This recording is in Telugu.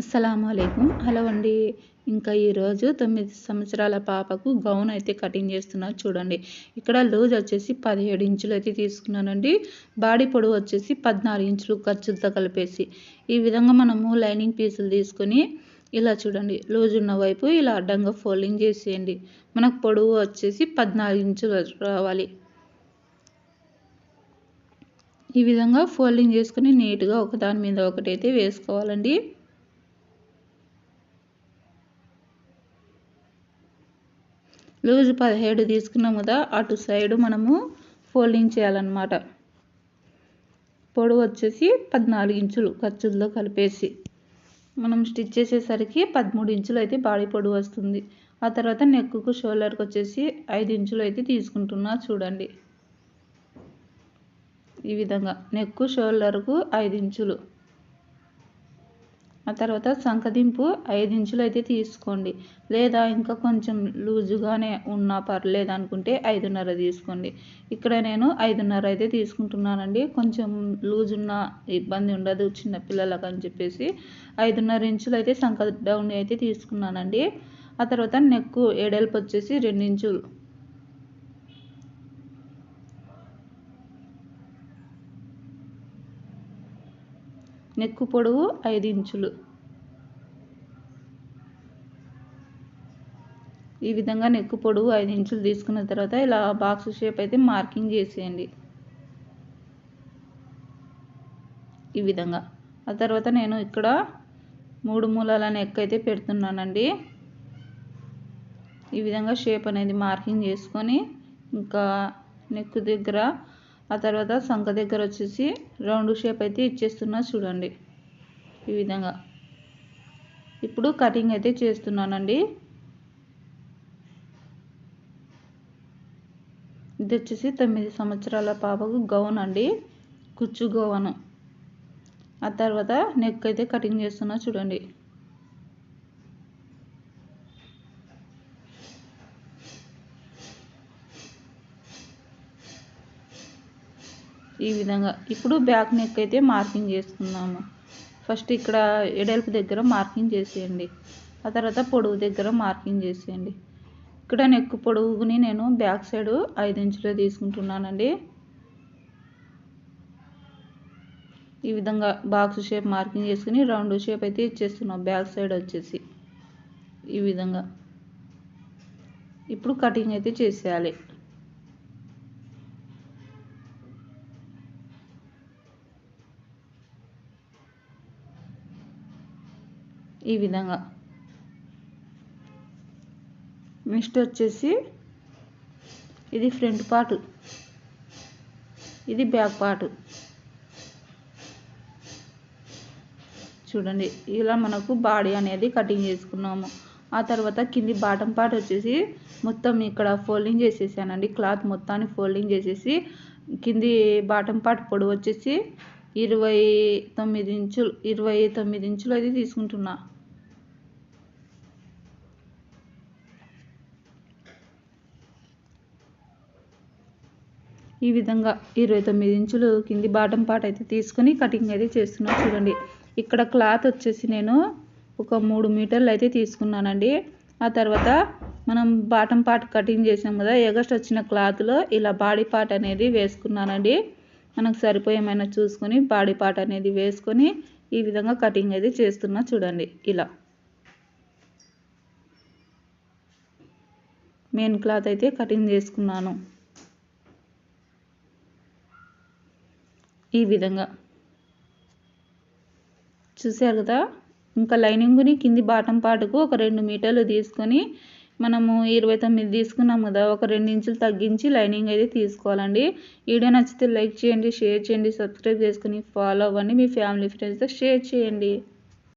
అస్సలం అయికం హలో అండి. ఇంకా ఈరోజు తొమ్మిది సంవత్సరాల పాపకు గౌన్ అయితే కటింగ్ చేస్తున్నారు చూడండి. ఇక్కడ లూజ్ వచ్చేసి పదిహేడు ఇంచులు అయితే తీసుకున్నానండి. బాడీ పొడవు వచ్చేసి పద్నాలుగు ఇంచులు ఖర్చులతో కలిపేసి. ఈ విధంగా మనము లైనింగ్ పీసులు తీసుకొని ఇలా చూడండి లూజ్ ఉన్న వైపు ఇలా అడ్డంగా ఫోల్డింగ్ చేసేయండి. మనకు పొడవు వచ్చేసి పద్నాలుగు ఇంచులు రావాలి. ఈ విధంగా ఫోల్డింగ్ చేసుకుని నీట్గా ఒకదాని మీద ఒకటైతే వేసుకోవాలండి. లూజ్ పదిహేడు తీసుకున్నాం కదా అటు సైడు మనము ఫోల్డింగ్ చేయాలన్నమాట. పొడవు వచ్చేసి పద్నాలుగు ఇంచులు ఖర్చుల్లో కలిపేసి. మనం స్టిచ్ చేసేసరికి పదమూడు ఇంచులు అయితే బాడీ పొడవు వస్తుంది. ఆ తర్వాత నెక్కు షోల్డర్కి వచ్చేసి ఐదు ఇంచులు అయితే తీసుకుంటున్నా చూడండి. ఈ విధంగా నెక్కు షోల్డర్కు ఐదు ఇంచులు. ఆ తర్వాత సంకదింపు ఐదు ఇంచులు అయితే తీసుకోండి. లేదా ఇంకా కొంచెం లూజుగానే ఉన్నా పర్లేదు అనుకుంటే ఐదున్నర తీసుకోండి. ఇక్కడ నేను ఐదున్నర అయితే తీసుకుంటున్నానండి. కొంచెం లూజ్ ఉన్న ఇబ్బంది ఉండదు చిన్న పిల్లలకు అని చెప్పేసి ఐదున్నర ఇంచులు అయితే సంక డౌన్ అయితే తీసుకున్నానండి. ఆ తర్వాత నెక్కు ఏడెల్పు వచ్చేసి రెండు నెక్కు పొడవు ఐదు ఇంచులు ఈ విధంగా నెక్కు పొడవు ఐదు ఇంచులు తీసుకున్న తర్వాత ఇలా బాక్స్ షేప్ అయితే మార్కింగ్ చేసేయండి. ఈ విధంగా. ఆ తర్వాత నేను ఇక్కడ మూడు మూలాల నెక్ అయితే పెడుతున్నానండి. ఈ విధంగా షేప్ అనేది మార్కింగ్ చేసుకొని ఇంకా నెక్ దగ్గర ఆ తర్వాత సంఖ దగ్గర వచ్చేసి రౌండ్ షేప్ అయితే ఇచ్చేస్తున్నా చూడండి. ఈ విధంగా. ఇప్పుడు కటింగ్ అయితే చేస్తున్నానండి. ఇది వచ్చేసి తొమ్మిది సంవత్సరాల పాపకు గౌన్ అండి. కుచ్చు గౌను. ఆ తర్వాత నెక్ అయితే కటింగ్ చేస్తున్నా చూడండి. ఈ విధంగా. ఇప్పుడు బ్యాక్ నెక్ అయితే మార్కింగ్ చేసుకుందాము. ఫస్ట్ ఇక్కడ ఎడల్పు దగ్గర మార్కింగ్ చేసేయండి. ఆ తర్వాత పొడవు దగ్గర మార్కింగ్ చేసేయండి. ఇక్కడ నెక్ పొడవుని నేను బ్యాక్ సైడ్ ఐదు ఇంచులు తీసుకుంటున్నానండి. ఈ విధంగా బాక్స్ షేప్ మార్కింగ్ చేసుకుని రౌండ్ షేప్ అయితే ఇచ్చేస్తున్నాం. బ్యాక్ సైడ్ వచ్చేసి ఈ విధంగా. ఇప్పుడు కటింగ్ అయితే చేసేయాలి. ఈ విధంగా. నెక్స్ట్ వచ్చేసి ఇది ఫ్రంట్ పార్ట్. ఇది బ్యాక్ పార్ట్. చూడండి ఇలా మనకు బాడీ అనేది కటింగ్ చేసుకున్నాము. ఆ తర్వాత కింది బాటం పార్ట్ వచ్చేసి మొత్తం ఇక్కడ ఫోల్డింగ్ చేసేసానండి. క్లాత్ మొత్తాన్ని ఫోల్డింగ్ చేసేసి కింది బాటం పార్ట్ పొడవు వచ్చేసి ఇరవై తొమ్మిది ఇంచులు ఇరవై తొమ్మిది ఇంచులు అయితే తీసుకుంటున్నా. ఈ విధంగా ఇరవై తొమ్మిది ఇంచులు కింది బాటం పార్ట్ అయితే తీసుకొని కటింగ్ అయితే చేస్తున్నా చూడండి. ఇక్కడ క్లాత్ వచ్చేసి నేను ఒక మూడు మీటర్లు అయితే తీసుకున్నానండి. ఆ తర్వాత మనం బాటం పార్ట్ కటింగ్ చేసాం కదా ఎగస్ట్ వచ్చిన క్లాత్లో ఇలా బాడీ పార్ట్ అనేది వేసుకున్నానండి. మనకు సరిపోయేమైనా చూసుకొని బాడీ పార్ట్ అనేది వేసుకొని ఈ విధంగా కటింగ్ అయితే చేస్తున్నా చూడండి. ఇలా. మెయిన్ క్లాత్ అయితే కటింగ్ చేసుకున్నాను. ఈ విధంగా. చూసారు కదా? ఇంకా లైనింగ్ని కింది బాటం పాటుకు ఒక రెండు మీటర్లు తీసుకొని మనము ఇరవై తొమ్మిది తీసుకున్నాం కదా ఒక రెండు ఇంచులు తగ్గించి లైనింగ్ అయితే తీసుకోవాలండి. వీడియో నచ్చితే లైక్ చేయండి షేర్ చేయండి సబ్స్క్రైబ్ చేసుకుని ఫాలో అవ్వండి. మీ ఫ్యామిలీ ఫ్రెండ్స్తో షేర్ చేయండి.